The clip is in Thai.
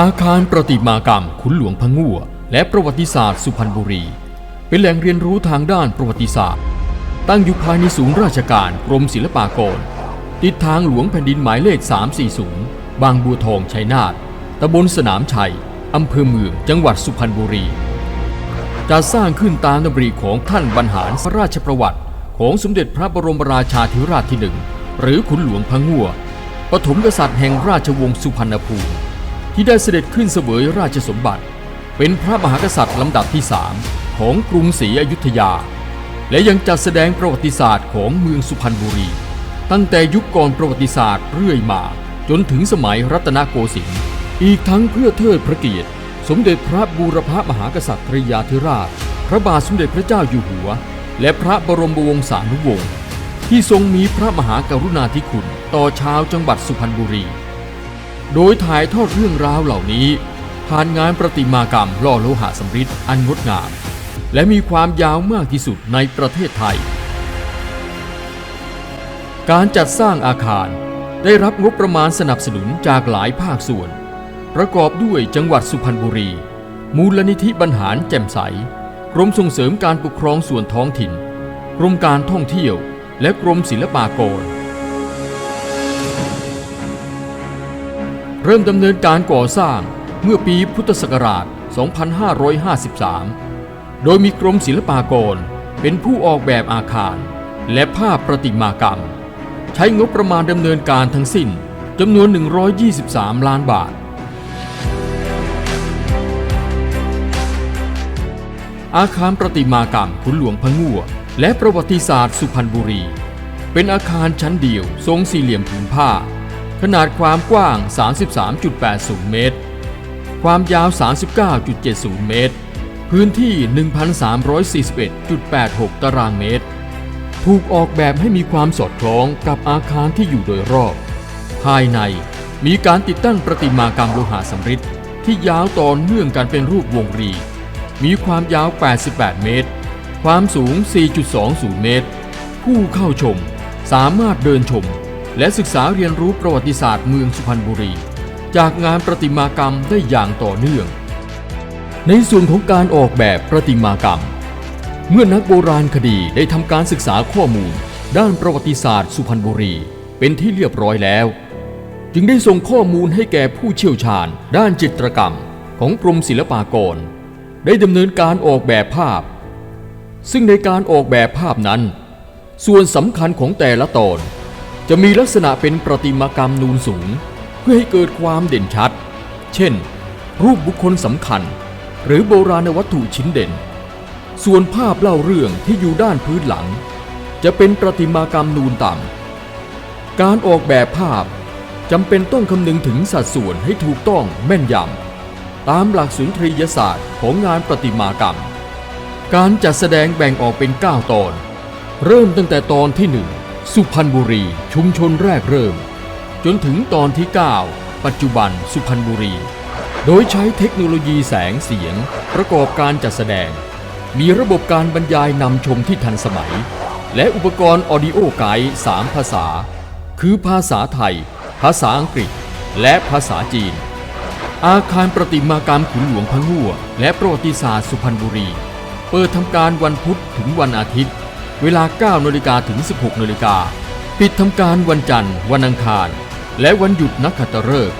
อาคารประติมากรรมขุนหลวงพะงั่วและประวัติศาสตร์สุพรรณบุรี เป็นแหล่งเรียนรู้ทางด้านประวัติศาสตร์ ตั้งอยู่ภายในศูนย์ราชการกรมศิลปากร ติดทางหลวงแผ่นดินหมายเลข 340 บางบัวทองชัยนาทตำบลสนามชัยอำเภอเมืองจังหวัดสุพรรณบุรีจะสร้างขึ้นตามดำริของท่านบรรหารพระราชประวัติ ของสมเด็จพระบรมราชาธิราชที่หนึ่งหรือขุนหลวงพะงั่วปฐมกษัตริย์แห่งราชวงศ์สุพรรณภูมิ ที่ได้เสด็จขึ้นเสวยราชสมบัติ เป็นพระมหากษัตริย์ลำดับที่สามของกรุงศรีอยุธยา และยังจัดแสดงประวัติศาสตร์ของเมืองสุพรรณบุรี ตั้งแต่ยุคก่อนประวัติศาสตร์เรื่อยมา จนถึงสมัยรัตนโกสินทร์อีกทั้งเพื่อเทิดพระเกียรติ สมเด็จพระบูรพมหากษัตริยาธิราช พระบาทสมเด็จพระเจ้าอยู่หัว และพระบรมวงศานุวงศ์ที่ทรงมีพระมหากรุณาธิคุณต่อชาวจังหวัดสุพรรณบุรี โดยถ่ายทอดเรื่องราวเหล่านี้ ผ่านงานประติมากรรมล่อโลหะสำริดอันงดงาม และมีความยาวมากที่สุดในประเทศไทย การจัดสร้างอาคารได้รับงบประมาณสนับสนุนจากหลายภาคส่วน ประกอบด้วยจังหวัดสุพรรณบุรี มูลนิธิบรรหารแจ่มใส กรมส่งเสริมการปกครองส่วนท้องถิ่น กรมการท่องเที่ยว และกรมศิลปากร เริ่มดำเนินการก่อสร้างเมื่อปีพุทธศักราช 2553 โดยมีกรมศิลปากรเป็นผู้ออกแบบอาคาร และภาพประติมากรรม ใช้งบประมาณดำเนินการทั้งสิ้นจำนวน 123 ล้านบาท อาคารประติมากรรมขุนหลวงพะงั่วและประวัติศาสตร์สุพรรณบุรี เป็นอาคารชั้นเดียวทรงสี่เหลี่ยมผืนผ้า ขนาดความกว้าง 33.80 เมตร ความยาว 39.70 เมตร พื้นที่ 1,341.86 ตารางเมตร ถูกออกแบบให้มีความสอดคล้องกับอาคารที่อยู่โดยรอบ ภายในมีการติดตั้งประติมากรรมโลหะสำริดที่ยาวต่อเนื่องกันเป็นรูปวงรี มีความยาว 88 เมตร ความสูง 4.20 เมตร ผู้เข้าชมสามารถเดินชม และศึกษาเรียนรู้ประวัติศาสตร์เมืองสุพรรณบุรี จากงานประติมากรรมได้อย่างต่อเนื่อง ในส่วนของการออกแบบประติมากรรม เมื่อนักโบราณคดีได้ทำการศึกษาข้อมูล ด้านประวัติศาสตร์สุพรรณบุรี เป็นที่เรียบร้อยแล้ว จึงได้ส่งข้อมูลให้แก่ผู้เชี่ยวชาญ ด้านจิตรกรรม ของกรมศิลปากร ได้ดำเนินการออกแบบภาพ ซึ่งในการออกแบบภาพนั้น ส่วนสำคัญของแต่ละตอน จะมีลักษณะเป็นประติมากรรมนูนสูง เพื่อให้เกิดความเด่นชัด เช่น รูปบุคคลสำคัญ หรือโบราณวัตถุชิ้นเด่น ส่วนภาพเล่าเรื่องที่อยู่ด้านพื้นหลัง จะเป็นประติมากรรมนูนต่ำ การออกแบบภาพจำเป็นต้องคำนึงถึงสัดส่วนให้ถูกต้องแม่นยำตามหลักสุนทรียศาสตร์ของงานประติมากรรม การจัดแสดงแบ่งออกเป็น 9 ตอน เริ่มตั้งแต่ตอนที่1 สุพรรณบุรี ชุมชนแรกเริ่ม จนถึงตอนที่ 9 ปัจจุบันสุพรรณบุรี โดยใช้เทคโนโลยีแสงเสียง ประกอบการจัดแสดง มีระบบการบรรยายนำชมที่ทันสมัย และอุปกรณ์ออดิโอไกด์3ภาษา คือภาษาไทย ภาษาอังกฤษ และภาษาจีน อาคารประติมากรรมขุนหลวงพะงั่วและประวัติศาสตร์สุพรรณบุรี เปิดทำการวันพุธถึงวันอาทิตย์ เวลา9นาฬิกาถึง 16นาฬิกาปิดทำการวันจันทร์ วันอังคาร และวันหยุดนักขัตฤกษ์